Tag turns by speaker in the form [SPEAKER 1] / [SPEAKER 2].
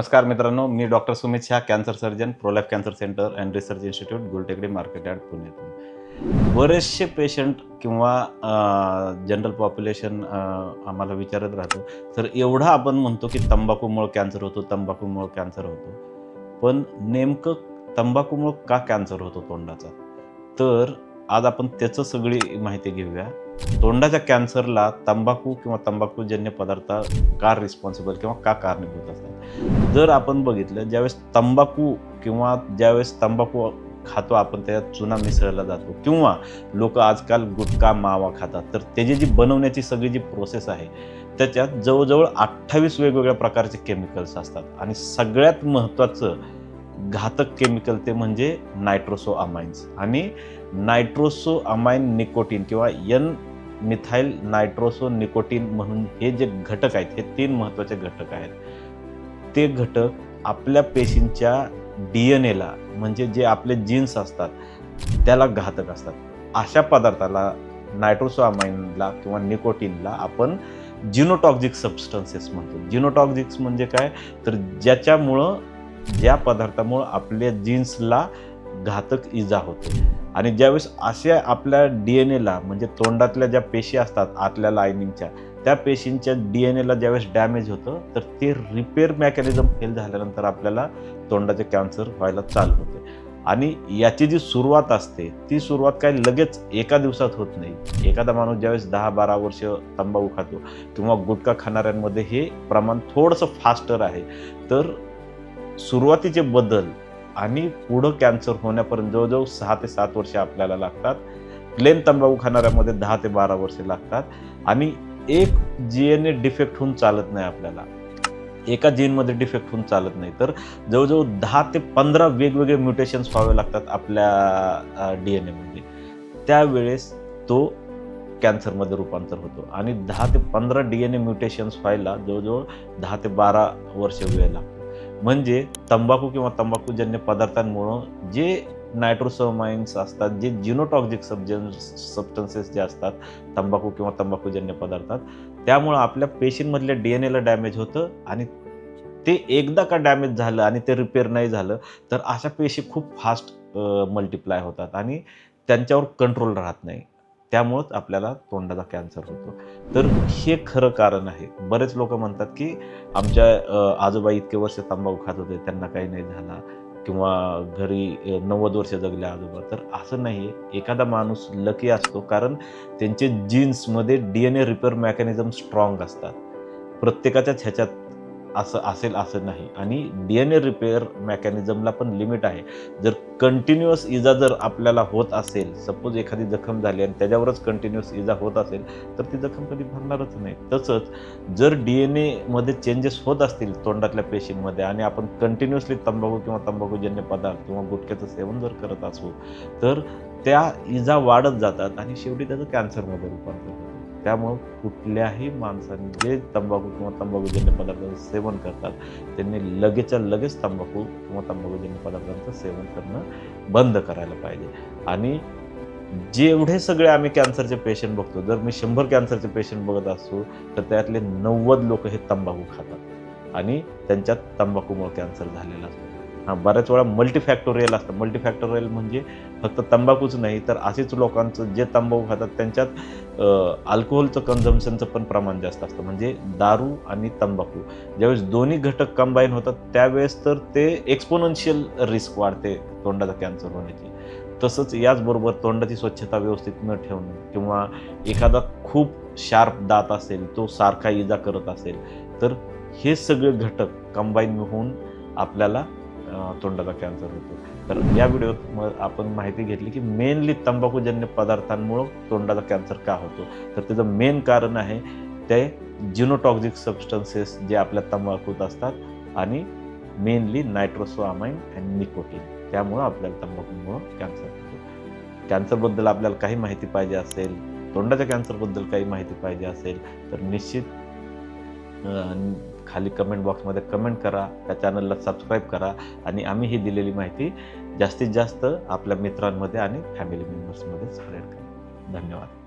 [SPEAKER 1] नमस्कार मित्रांनो मी doctor Sumit Shah cancer surgeon प्रोलॅफ cancer centre and research institute Gultekdi market yard पुण्यातून बरेचसे patient किंवा जनरल पॉप्युलेशन आम्हाला विचारत राहतो. तर एवढा आपण म्हणतो की तंबाखूमुळं कॅन्सर होतो तंबाखूमुळं कॅन्सर होतो. पण नेमकं तंबाखूमुळं का कॅन्सर होतो तोंडाचा? तर आज आपण त्याचं सगळी माहिती घेऊया. तोंडाच्या कॅन्सरला तंबाखू किंवा तंबाखूजन्य पदार्थ का रिस्पॉन्सिबल किंवा का कारणीभूत असतात? जर आपण बघितलं ज्यावेळेस तंबाखू किंवा ज्यावेळेस तंबाखू खातो आपण त्याच्यात चुना मिसळला जातो किंवा लोक आजकाल गुटखा मावा खातात तर त्याची जी बनवण्याची सगळी जी प्रोसेस आहे त्याच्यात जवळजवळ अठ्ठावीस वेगवेगळ्या प्रकारचे केमिकल्स असतात. आणि सगळ्यात महत्त्वाचं घातक केमिकल ते म्हणजे नायट्रोसो अमाइन्स आणि नायट्रोसो अमाइन निकोटीन किंवा यन मिथाईल नायट्रोसो निकोटीन म्हणून हे जे घटक आहेत हे तीन महत्त्वाचे घटक आहेत. ते घटक आपल्या पेशींच्या डी एन एला म्हणजे जे आपले जीन्स असतात त्याला घातक असतात. अशा पदार्थाला नायट्रोसोअमाइनला किंवा निकोटीनला आपण जिनोटॉक्झिक सबस्टन्सेस म्हणतो. जिनोटॉक्झिक्स म्हणजे काय? तर ज्याच्यामुळं ज्या पदार्थामुळं आपल्या जीन्सला घातक इजा होते. आणि ज्यावेळेस अशा आपल्या डी एन एला म्हणजे तोंडातल्या ज्या पेशी असतात आतल्या लायनिंगच्या त्या पेशींच्या डी एन एला ज्यावेळेस डॅमेज होतं तर ते रिपेअर मॅकॅनिझम फेल झाल्यानंतर आपल्याला तोंडाचे कॅन्सर व्हायला चालू होते. आणि याची जी सुरुवात असते ती सुरुवात काय लगेच एका दिवसात होत नाही. एखादा माणूस ज्यावेळेस दहा बारा वर्ष तंबाखू खातो किंवा गुटखा खाणाऱ्यांमध्ये हे प्रमाण थोडंसं फास्टर आहे. तर सुरुवातीचे बदल आणि पुढं कॅन्सर होण्यापर्यंत जवळजवळ सहा ते सात वर्ष आपल्याला लागतात. प्लेन तंबाखू खाणाऱ्यामध्ये दहा ते बारा वर्षे लागतात. आणि एक जी एन ए डिफेक्ट होऊन चालत नाही आपल्याला. एका जीनमध्ये डिफेक्ट होऊन चालत नाही. तर जवळजवळ दहा ते पंधरा वेगवेगळे म्युटेशन्स व्हावे लागतात आपल्या डी एन एमध्ये त्यावेळेस तो कॅन्सरमध्ये रूपांतर होतो. आणि दहा ते पंधरा डी एन ए म्युटेशन्स व्हायला जवळजवळ दहा ते बारा वर्ष वेळ लागतो. म्हणजे तंबाखू किंवा तंबाखूजन्य पदार्थांमुळं जे नायट्रोसोमाइन्स असतात जे जिनोटॉक्झिक सबजन सबस्टन्सेस जे असतात तंबाखू किंवा तंबाखूजन्य पदार्थात त्यामुळं आपल्या पेशींमधल्या डी एन एला डॅमेज होतं आणि ते एकदा का डॅमेज झालं आणि ते रिपेअर नाही झालं तर अशा पेशी खूप फास्ट मल्टिप्लाय होतात आणि त्यांच्यावर कंट्रोल राहत नाही. त्यामुळंच आपल्याला तोंडाचा कॅन्सर होतो. तर हे खरं कारण आहे. बरेच लोक म्हणतात की आमच्या आजोबा इतके वर्ष तंबाखू खात होते त्यांना काही नाही झाला. किंवा घरी नव्वद वर्ष जगले आजोबा. तर असं नाही. आहे एखादा माणूस लकी असतो कारण त्यांचे जीन्समध्ये D N A repair mechanism strong असतात. प्रत्येकाच्याच ह्याच्यात असं असेल असं नाही. आणि डी एन ए रिपेअर मेकॅनिझमला पण लिमिट आहे. जर कंटिन्युअस इजा जर आपल्याला होत असेल सपोज एखादी जखम झाली आणि त्याच्यावरच कंटिन्युअस इजा होत असेल तर ती जखम कधी भरणारच नाही. तसंच जर डी एन एमध्ये चेंजेस होत असतील तोंडातल्या पेशींमध्ये आणि आपण कंटिन्युअसली तंबाखू किंवा तंबाखूजन्य पदार्थ किंवा गुटख्याचं सेवन जर करत असू तर त्या इजा वाढत जातात आणि शेवटी त्याचं कॅन्सरमध्ये रूपांतर होतं. त्यामुळं कुठल्याही माणसाने जे तंबाखू किंवा तंबाखूजन्य पदार्थांचं सेवन करतात त्यांनी लगेचच्या लगेच तंबाखू किंवा तंबाखूजन्य पदार्थांचं सेवन करणं बंद करायला पाहिजे. आणि जेवढे सगळे आम्ही कॅन्सरचे पेशंट बघतो जर मी शंभर कॅन्सरचे पेशंट बघत असतो तर त्यातले नव्वद लोक हे तंबाखू खातात. आणि त्यांच्यात तंबाखूमुळे कॅन्सर झालेला असतो. हां बऱ्याच वेळा मल्टीफॅक्टोरियल असतं. मल्टीफॅक्टोरियल म्हणजे फक्त तंबाखूच नाही तर असेच लोकांचं जे तंबाखू खातात त्यांच्यात अल्कोहोलचं कन्झम्पशनचं पण प्रमाण जास्त असतं. म्हणजे दारू आणि तंबाखू. ज्यावेळेस दोन्ही घटक कंबाईन होतात त्यावेळेस तर ते एक्सपोनन्शियल रिस्क वाढते तोंडाचा कॅन्सर होण्याची. तसंच याचबरोबर तोंडाची स्वच्छता व्यवस्थित न ठेवणं किंवा एखादा खूप शार्प दात असेल तो सारखा इजा करत असेल तर हे सगळे घटक कंबाईन होऊन आपल्याला तोंडाचा कॅन्सर होतो. तर या व्हिडिओत मग आपण माहिती घेतली की मेनली तंबाखूजन्य पदार्थांमुळं तोंडाचा कॅन्सर का होतो? तर त्याचं मेन कारण आहे ते जिनोटॉक्झिक सबस्टन्सेस जे आपल्या तंबाखूत असतात आणि मेनली नायट्रोसोआमाइन अँड निकोटीन त्यामुळं आपल्याला तंबाखूमुळं कॅन्सर होतो. कॅन्सरबद्दल आपल्याला काही माहिती पाहिजे असेल तोंडाच्या कॅन्सरबद्दल काही माहिती पाहिजे असेल तर निश्चित खाली कमेंट बॉक्समध्ये कमेंट करा त्या चॅनलला सबस्क्राईब करा आणि आम्ही ही दिलेली माहिती जास्तीत जास्त आपल्या मित्रांमध्ये आणि फॅमिली मेंबर्समध्ये स्प्रेड करा. धन्यवाद.